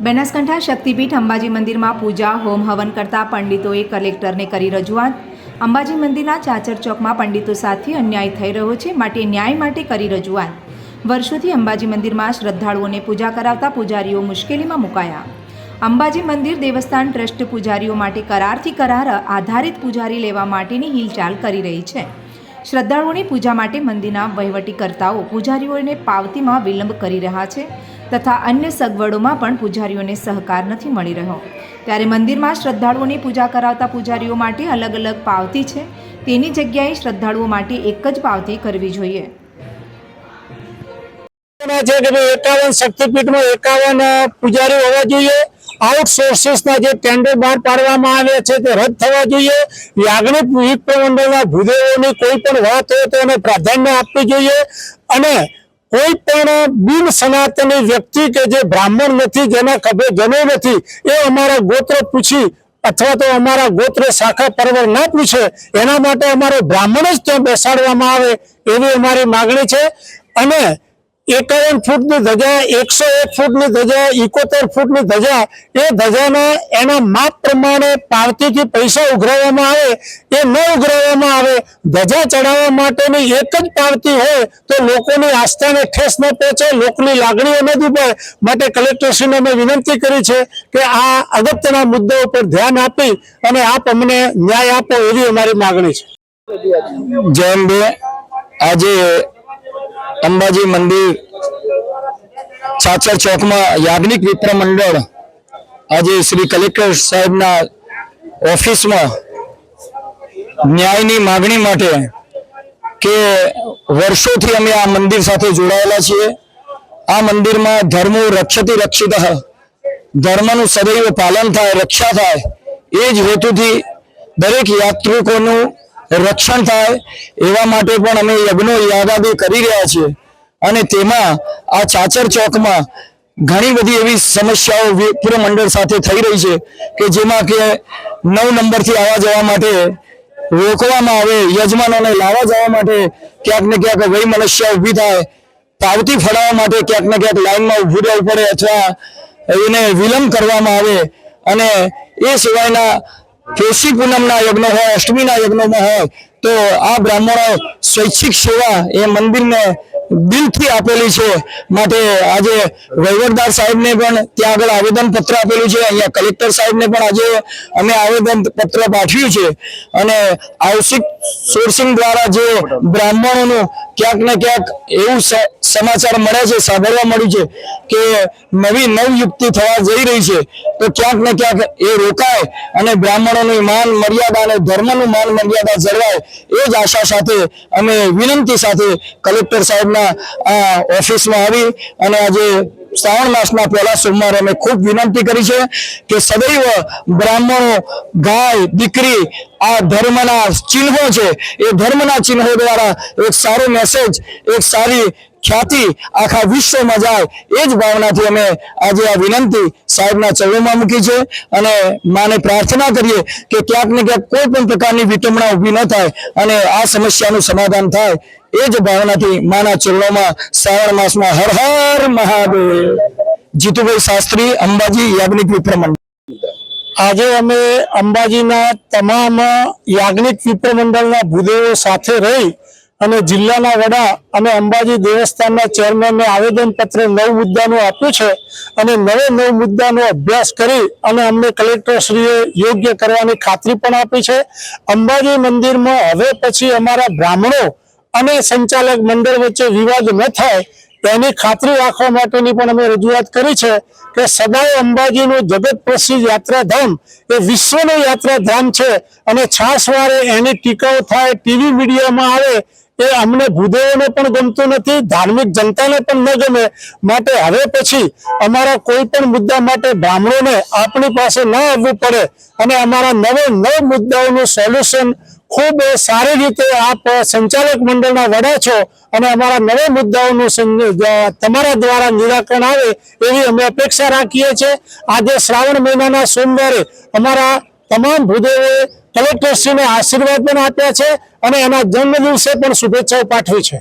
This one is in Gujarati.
બનાસકાંઠા શક્તિપીઠ અંબાજી મંદિરમાં પૂજા, હોમ હવન કરતા પંડિતોએ કલેક્ટરને કરી રજૂઆત. અંબાજી મંદિરના ચાચર ચોકમાં પંડિતો સાથે અન્યાય થઈ રહ્યો છે માટે ન્યાય માટે કરી રજૂઆત. વર્ષોથી અંબાજી મંદિરમાં શ્રદ્ધાળુઓને પૂજા કરાવતા પૂજારીઓ મુશ્કેલીમાં મુકાયા. અંબાજી મંદિર દેવસ્થાન ટ્રસ્ટ પૂજારીઓ માટે કરારથી કરાર આધારિત પૂજારી લેવા માટેની હિલચાલ કરી રહી છે. શ્રદ્ધાળુઓની પૂજા માટે મંદિરના વહીવટીકર્તાઓ પૂજારીઓને પાવતીમાં વિલંબ કરી રહ્યા છે. તથા અન્ય સગવડોમાં પણ પૂજારીઓને સહકાર નથી મળી રહ્યો. ત્યારે મંદિરમાં શ્રદ્ધાળુઓની પૂજા કરાવતા પૂજારીઓ માટે અલગ અલગ પાવતી છે. તેની જગ્યાએ શ્રદ્ધાળુઓ માટે એક જ પાવતી કરવી જોઈએ. છે કે એકાવન શક્તિપીઠમાં એકાવન પૂજારી હોવા જોઈએ. આઉટસોર્સિસના જે ટેન્ડર બહાર પાડવામાં આવ્યા છે તે રદ થવા જોઈએ. યાજ્ઞિક વિત્ત મંડળના ભૂદેવોની કોઈ પણ વાત હોય તો એને પ્રાધાન્ય આપવું જોઈએ. અને કોઈ પણ બિન સનાતની વ્યક્તિ કે જે બ્રાહ્મણ નથી, જેના ખભે જનો નથી, એ અમારા ગોત્ર પૂછી અથવા તો અમારા ગોત્ર શાખા પરવર ના પૂછે, એના માટે અમારે બ્રાહ્મણ જ ત્યાં બેસાડવામાં આવે એવી અમારી માગણી છે. અને એકાવન ફૂટની ધજા, એકસો એક ફૂટની ધજા, ઇકોતેર ફૂટની ધજા, એ ધજાના એના માપ પ્રમાણે પાવતીથી પૈસા ઉઘરાવવામાં આવે, એ ન ઉઘરાવવામાં આવે, ધજા ચડાવવા માટેની એક જ પાવતી હોય તો લોકોની આસ્થાને ઠેસ ન પહોંચે લોકોની લાગણીઓ ન દુભાય. માટે કલેક્ટરશ્રીને અમે વિનંતી કરી છે કે આ અગત્યના મુદ્દા ઉપર ધ્યાન આપી અને આપ અમને ન્યાય આપો એવી અમારી માગણી છે. જય અંબે આજે અંબાજી મંદિર, છાછર ચોકમાં યાજ્ઞિક મિત્ર મંડળ આજે શ્રી કલેક્ટર સાહેબના ઓફિસમાં ન્યાયની માગણી માટે કે વર્ષોથી અમે આ મંદિર સાથે જોડાયેલા છીએ. આ મંદિરમાં ધર્મો રક્ષતી રક્ષિત ધર્મનું સદૈવ પાલન થાય, રક્ષા થાય, એ જ હેતુથી દરેક યાત્રિકોનું રક્ષણ થાય એવા માટે પણ અમે યજ્ઞો યાદાદી કરી રહ્યા છીએ. અને તેમાં આ ચાચર ચોકમાં ઘણી બધી એવી સમસ્યાઓ વિપ્ર મંડળ સાથે થઈ રહી છે કે જેમાં કે નવ નંબરથી આવવા જવા માટે રોકવામાં આવે, યજમાનોને લાવવા જવા માટે ક્યાંક ને ક્યાંક વય મનુષ્ય ઊભી થાય, પાવતી ફળાવવા માટે ક્યાંક ને ક્યાંક લાઈનમાં ઊભું રહેવું પડે અથવા એને વિલંબ કરવામાં આવે. અને એ સિવાયના કેશી પૂનમના યજ્ઞો હોય, અષ્ટમીના યજ્ઞોમાં હોય, તો આ બ્રાહ્મણો સ્વૈચ્છિક સેવા એ મંદિરને દિલથી આપેલી છે. માટે આજે વહીવટદાર સાહેબને પણ ત્યાં આગળ આવેદન પત્ર આપેલું છે. અહીંયા કલેક્ટર સાહેબને પણ આજે અમે આવેદન પત્ર પાઠવ્યું છે. અને આઉસિક સોર્સિંગ દ્વારા જે બ્રાહ્મણોનું ક્યાંક ને ક્યાંક એવું સમાચાર મળે છે, સાંભળવા મળ્યું છે કે નવી નવયુક્તિ થવા જઈ રહી છે, તો ક્યાંક ને ક્યાંક એ રોકાય અને બ્રાહ્મણોની માન મર્યાદા અને ધર્મનું માન મર્યાદા જળવાય, એ જ આશા સાથે અમે વિનંતી સાથે કલેક્ટર સાહેબના ઓફિસમાં આવી અને આજે શ્રાવણ માસના પહેલા સોમવારે અમે ખૂબ વિનંતી કરી છે કે સદૈવ બ્રાહ્મણો, ગાય, દીકરી આ ધર્મના ચિહ્નો છે, એ ધર્મના ચિહ્નો દ્વારા એક સારો મેસેજ એક સારી ખ્યાતિ આખા વિશ્વમાં જાય એ જ ભાવનાથી અમે આજે આ વિનંતી સાહેબના ચરણોમાં મૂકી છે. અને માને પ્રાર્થના કરીએ કે ક્યાંક ને ક્યાંક કોઈ પણ પ્રકારની વિટંબણા ઊભી ન થાય અને આ સમસ્યાનું સમાધાન થાય એ જ ભાવનાથી માના ચરણોમાં શ્રાવણ માસમાં હર હર મહાદેવ. જીતુભાઈ શાસ્ત્રી, અંબાજી યાજ્ઞિક વિપ્રમંડળ. આજે અમે અંબાજીના તમામ યાજ્ઞિક વિપ્ર મંડળના ભૂદેવો સાથે રહી અને જિલ્લાના વડા અને અંબાજી દેવસ્થાનના ચેરમેનને આવેદન પત્ર નવ મુદ્દાનું આપ્યું છે અને નવે નવ મુદ્દાનો અભ્યાસ કરી અને અમને કલેક્ટરશ્રીએ યોગ્ય કરવાની ખાતરી પણ આપી છે. અંબાજી મંદિરમાં હવે પછી અમારા બ્રાહ્મણો અને સંચાલક મંડળ વચ્ચે વિવાદ ન થાય તેની ખાતરી રાખવા માટેની પણ અમે રજૂઆત કરી છે કે સદાય અંબાજીનું જગત પ્રસિદ્ધ યાત્રાધામ એ વિશ્વનું યાત્રાધામ છે અને છાસવારે એની ટીકાઓ થાય, ટીવી મીડિયામાં આવે એ અમને ભૂદેવોને પણ ગમતું નથી, ધાર્મિક જનતાને પણ ન ગમે. માટે હવે પછી અમારા કોઈ પણ મુદ્દા માટે બ્રાહ્મણોને આપણી પાસે ન આવવું પડે અને અમારા નવે નવ મુદ્દાઓનું સોલ્યુશન ખૂબ સારી રીતે આપ સંચાલક મંડળના વડા છો અને અમારા નવા મુદ્દાઓનું તમારા દ્વારા નિરાકરણ આવે એવી અમે અપેક્ષા રાખીએ છીએ. આજે શ્રાવણ મહિનાના સોમવારે અમારા તમામ ભૂદેવોએ કલેક્ટરશ્રીને આશીર્વાદ પણ આપ્યા છે. અને એના જન્મ દિવસે પણ શુભેચ્છાઓ પાઠવી છે.